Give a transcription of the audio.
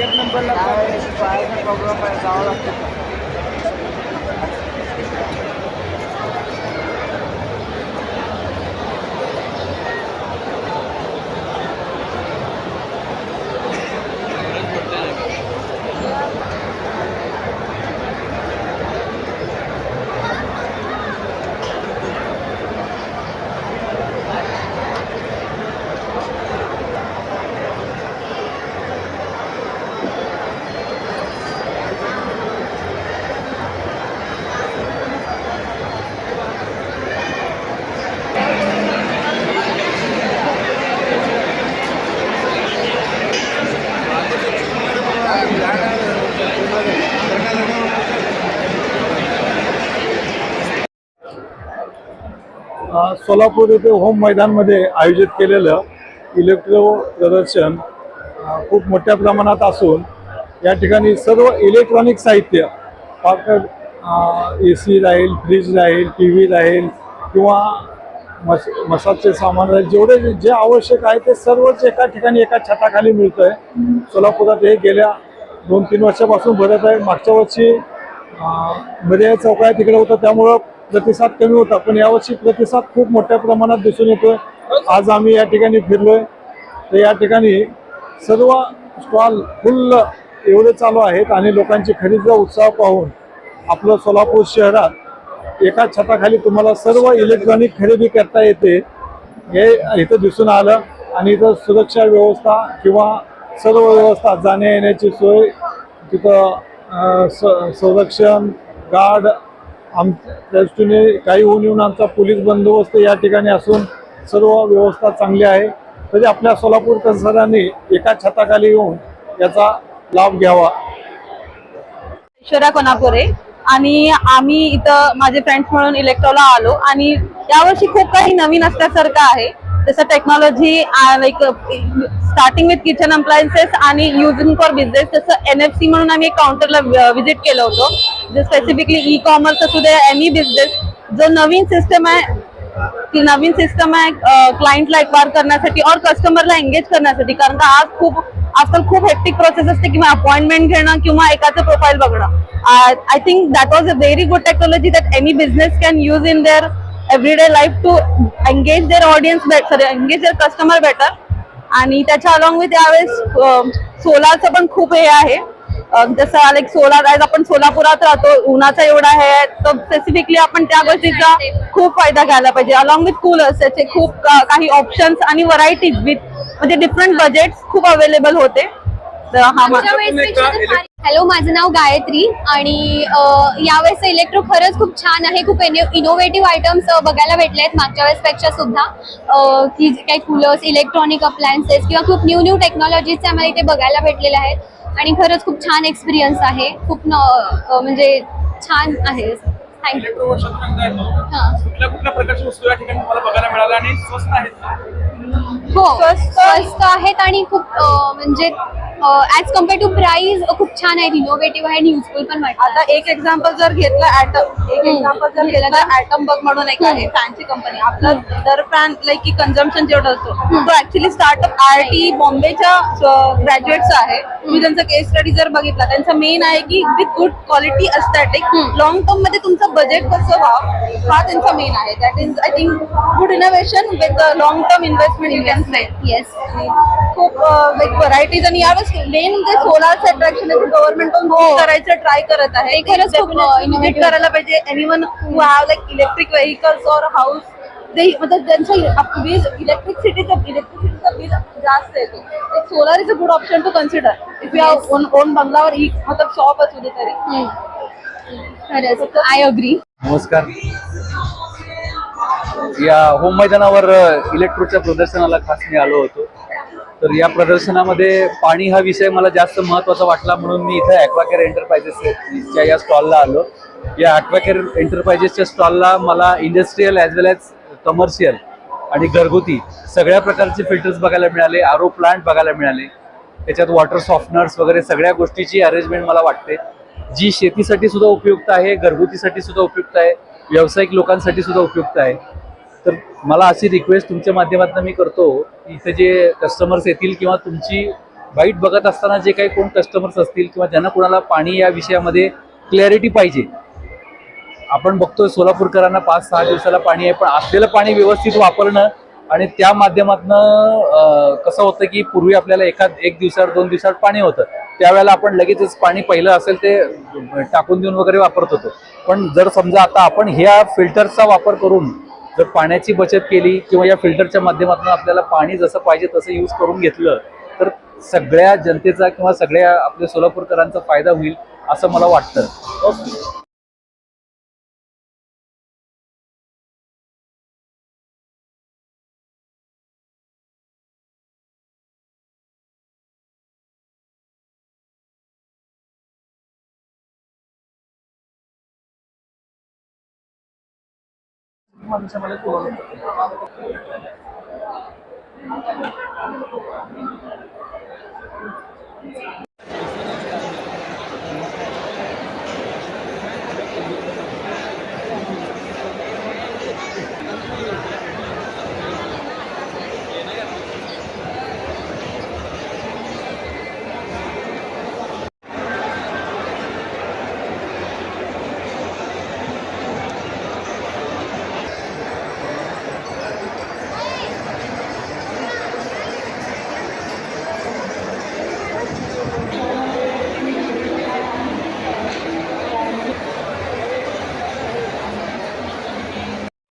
एक नंबरला जावं लागतं. सोलापूर येथे होम मैदानमध्ये आयोजित केलेलं इलेक्ट्रो प्रदर्शन खूप मोठ्या प्रमाणात असून या ठिकाणी सर्व इलेक्ट्रॉनिक साहित्य फक्त ए सी राहील फ्रीज राहील टी व्ही राहील किंवा मस मसाजचे सामान राहील जेवढे जे- आवश्यक आहे ते सर्वच एका ठिकाणी एका छताखाली मिळतं आहे सोलापुरात हे गेल्या दोन तीन वर्षापासून भरत आहे. मागच्या वर्षी मध्ये चौकाया तिकडे होतं त्यामुळं प्रतिसाद कमी होता पण यावर्षी प्रतिसाद खूप मोठ्या प्रमाणात दिसून येतोय. आज आम्ही या ठिकाणी फिरलोय. तर या ठिकाणी सर्व स्टॉल फुल्ल एवढे चालू आहेत आणि लोकांची खरेदीचा उत्साह पाहून आपलं सोलापूर शहरात एका छताखाली तुम्हाला सर्व इलेक्ट्रॉनिक खरेदी करता येते हे इथं दिसून आलं. आणि इथं सुरक्षा व्यवस्था किंवा सर्व व्यवस्था जाण्या येण्याची सोय तिथं स- संरक्षण गार्ड आम दृष्टीने काही होऊन येऊन आमचा पोलीस बंदोबस्त या ठिकाणी असून सर्व व्यवस्था चांगली आहे. तरी आपल्या सोलापूर सरांनी एका छताखाली येऊन याचा लाभ घ्यावा. ऐश्वर्या कोणापुरे आणि आम्ही इथं माझे फ्रेंड्स म्हणून इलेक्ट्रोला आलो. आणि यावर्षी खूप काही नवीन असल्यासारखं आहे. जसं technology like starting with kitchen appliances आणि युजिंग फॉर बिझनेस जसं एन एफ सी म्हणून आम्ही एक काउंटरला व्हिजिट केलं होतं. जे स्पेसिफिकली ई कॉमर्स असू दे एनी बिझनेस जो नवीन सिस्टम आहे ती नवीन सिस्टम आहे क्लायंटला एक्वायर करण्यासाठी और कस्टमरला एंगेज करण्यासाठी. कारण का आज खूप आजकाल खूप हेक्टिक प्रोसेस असते किंवा अपॉइंटमेंट घेणं किंवा एकाचं प्रोफाईल बघणं. I think that was a very good technology that any business can use in their everyday life to engage their audience better engage their customer better आणि त्याच्या अलॉंग विथ यावेळेस सोलारचं पण खूप हे आहे. जसं लाईक सोलार आज आपण सोलापुरात राहतो उन्हाचा एवढा आहे तर स्पेसिफिकली आपण त्या गोष्टीचा खूप फायदा घ्यायला पाहिजे. अलॉंग विथ कूलर्स त्याचे खूप काही ऑप्शन्स आणि व्हरायटीज विथ म्हणजे डिफरंट बजेट खूप अवेलेबल होते. तर हा हॅलो माझं नाव गायत्री आणि अ, यावेळेस इलेक्ट्रो खरंच खूप छान आहे खूप इनोव्हेटिव्ह आयटम्स बघायला भेटले आहेत मागच्या वेळेसपेक्षा सुद्धा. अ, की जे काही कूलर्स इलेक्ट्रॉनिक अप्लायन्सेस किंवा खूप न्यू न्यू टेक्नॉलॉजीचे आम्हाला इथे बघायला भेटलेले आहेत. आणि खरंच खूप छान एक्सपिरियन्स आहे. खूप म्हणजे छान आहे. थँक्यू हां. कुठल्या कुठल्या प्रकारच्या वस्तू या ठिकाणी तुम्हाला बघायला मिळाल्या आणि स्वस्त आहेत का? हो स्वस्त आहेत आणि खूप म्हणजे ऍज कंपेअर टू प्राइस खूप छान आहेत इनोव्हेटिव्ह आहे आणि युजफुल पण आता एक एक्झाम्पल जर घेतलं ऍटम एक. एक्झाम्पल जर घेतलं तर ऍटम बग म्हणून एक आहे फॅन्सी कंपनी आपला दर फॅन लाईक की कन्झम्पन जेवढं असतो तो actually startup I I T बॉम्बेच्या graduates आहे. तुम्ही त्यांचा केस स्टडी जर बघितला त्यांचा मेन आहे की with good quality aesthetic long टर्ममध्ये तुमचं बजेट कसं व्हावं हा त्यांचा मेन आहे. That is I think good innovation with long term investment you can say yes खूप लाईक व्हरायटीज आणि यावेळेस मेन म्हणजे सोलारचं अट्रॅक्शन आहे गव्हर्नमेंट पण करायचं ट्राय करत आहे. visit करायला पाहिजे. Anyone who have like electric vehicles और हाऊस ते मतलब त्यांचं बिल इलेक्ट्रिसिटीचं इलेक्ट्रिसिटीचं बिल जास्त येतो एक solar is a good option to consider if you have own own बंगलावर ही मतलब शॉप असू दे तरी. खरंच. आय अग्री नमस्कार. या होम मैदानावर इलेक्ट्रोच्या प्रदर्शनाला खास मी आलो होतो. तर या प्रदर्शनामध्ये पाणी हा विषय मला जास्त महत्त्वाचा वाटला म्हणून मी इथं ॲक्वाकेअर एंटरप्राइजेसच्या या स्टॉलला आलो. या ॲक्वाकेअर एंटरप्राइजेसच्या स्टॉलला मला industrial as well as commercial आणि घरगुती सगळ्या प्रकारचे फिल्टर्स बघायला मिळाले आरो प्लांट बघायला मिळाले. त्याच्यात वॉटर सॉफ्टनर्स वगैरे सगळ्या गोष्टीची अरेंजमेंट मला वाटते. जी शेतीसाठी सुद्धा उपयुक्त आहे घरगुतीसाठी सुद्धा उपयुक्त आहे व्यावसायिक लोकांसाठी सुद्धा उपयुक्त आहे. तर मला अशी रिक्वेस्ट तुमच्या माध्यमातून मी करतो इथे जे कस्टमर्स येतील किंवा तुमची बाईट बघत असताना जे काही कोण कस्टमर्स असतील किंवा ज्यांना कोणाला पाणी या विषयामध्ये क्लॅरिटी पाहिजे. आपण बघतोय सोलापूरकरांना पाच सहा दिवसाला पाणी आहे पण असलेलं पाणी व्यवस्थित वापरणं आणि त्या माध्यमातनं कसं होतं की पूर्वी आपल्याला एखाद एक दिवसावर दोन दिवसावर पाणी होतं. त्यावेळेला आपण लगेचच पाणी पहिलं असेल ते टाकून देऊन वगैरे वापरत होतो. पण जर समजा आता आपण ह्या फिल्टरचा वापर करून जर पाण्याची बचत केली किंवा या फिल्टरच्या माध्यमातून आपल्याला पाणी जसं पाहिजे तसं यूज करून घेतलं तर सगळ्या जनतेचा किंवा सगळ्या आपल्या सोलापूरकरांचा फायदा होईल असं मला वाटतं. manusia-manusia